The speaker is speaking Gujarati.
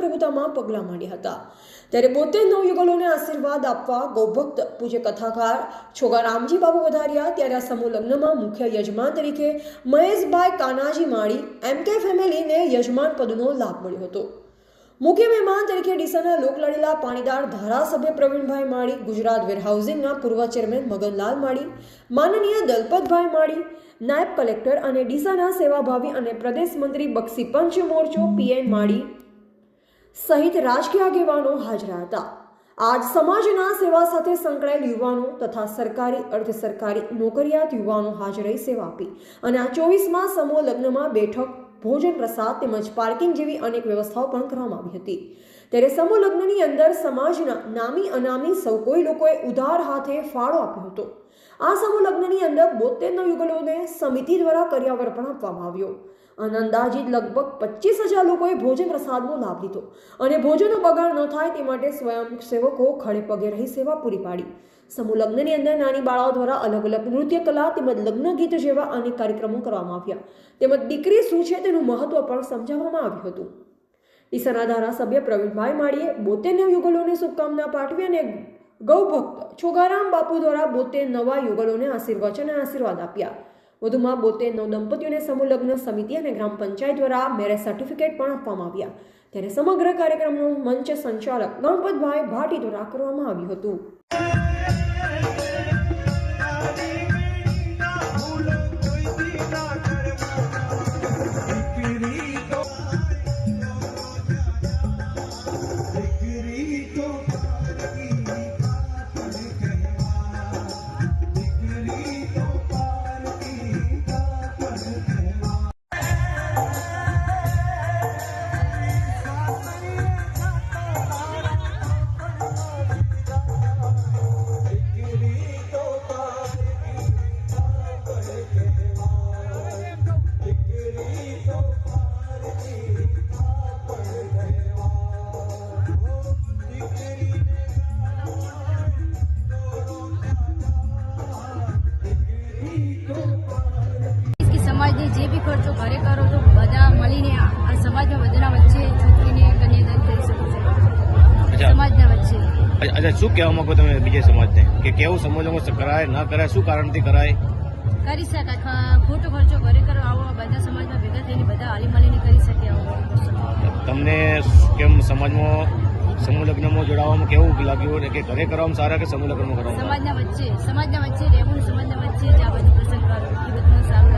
પ્રભુતામાં પગલાં માંડ્યા હતા. ત્યારે બોતેર નવયુગલોને આશીર્વાદ આપવા ગૌભક્ત પૂજ્ય કથાકાર છોગા રામજી બાબુ વધાર્યા. ત્યારે આ સમૂહ લગ્નમાં મુખ્ય યજમાન તરીકે મહેશભાઈ કાનાજી માળી, એમ કે ફેમિલીને યજમાન પદનો લાભ મળ્યો હતો. મુખ્ય મહેમાન તરીકે ડીસાના લોકલાડીલા પાણીદાર ધારાસભ્ય પ્રવીણભાઈ માળી, ગુજરાત વેરહાઉસિંગના પૂર્વ ચેરમેન મગનલાલ માળી, માનનીય દલપતભાઈ માળી, નાયબ કલેક્ટર અને ડીસાના સેવાભાવી અને પ્રદેશ મંત્રી બક્ષી પંચ મોરચો પીએન માળી સહિત રાજકીય આગેવાનો હાજર હતા. આજ સમાજના સેવા સાથે સંકળાયેલ યુવાનો તથા સરકારી, અર્ધ સરકારી નોકરિયાત યુવાનો હાજર રહી સેવા આપી અને આ ચોવીસમાં સમૂહ લગ્નમાં બેઠક ભોજન, પ્રસાદ તેમજ પાર્કિંગ જેવી અનેક વ્યવસ્થાઓ પણ કરવામાં આવી હતી. ત્યારે સમૂહ લગ્નની અંદર સમાજના નામી અનામી સૌ કોઈ લોકોએ ઉદાર હાથે ફાળો આપ્યો હતો. આ સમૂહ લગ્નની અંદર બોતેર યુગલોને સમિતિ દ્વારા કર્યાવર પણ આપવામાં આવ્યો. અને અંદાજિત લગભગ પચીસ હજાર લોકોએ ભોજન, પ્રસાદનો લાભ લીધો અને ભોજનનો બગાડ ન થાય તે માટે સ્વયંસેવકો ખડે પગે રહી સેવા પૂરી પાડી. સમૂહ લગ્નની અંદર નાની બાળાઓ દ્વારા અલગ અલગ નૃત્ય કલા તેમજ લગ્ન ગીત જેવા અનેક કાર્યક્રમો કરવામાં આવ્યા. તેમજ દીકરી શું છે તેનું મહત્વ પણ સમજાવવામાં આવ્યું હતું. ડીસાના ધારાસભ્ય પ્રવીણભાઈ માળીએ બોતેર નવ યુગલોને શુભકામના પાઠવી અને ગૌભક્ત છોગારામ બાપુ દ્વારા બોતેર નવા યુગલોને આશીર્વચન અને આશીર્વાદ આપ્યા. વધુમાં બોતેર નવ દંપતીઓને સમૂહ લગ્ન સમિતિ અને ગ્રામ પંચાયત દ્વારા મેરેજ સર્ટિફિકેટ પણ આપવામાં આવ્યા. ત્યારે સમગ્ર કાર્યક્રમનું મંચ સંચાલક ગણપતભાઈ ભાટી દ્વારા કરવામાં આવ્યું હતું. બી ખર્ચો ઘરે કરો તો બધા મળીને આ સમાજના બધાના વચ્ચે છોકરીને કન્યાદાન કરી શકો છો. સમાજના વચ્ચે. અચ્છા શું કહેવા માંગો તમે બીજા સમાજને? કે કેવું સમાજમાં કરાય ના કરાય શું કારણથી કરાય? કરી શકાય ખોટો ખર્ચો ઘરે કરો આવો બધા સમાજમાં ભેગા થઈને બધા હાલી મળીને કરી શકે આવો તમને કેમ સમાજમાં સમૂહ લગ્નમાં જોડાવામાં કેવું લાગ્યું કે ઘરે કરવામાં સારા કે સમૂહ લગ્નમાં કરવામાં સમાજના વચ્ચે સમાજના વચ્ચે રહેવું સમાજના વચ્ચે જ આ બધું પ્રસંગ કરવું એ બધું સારું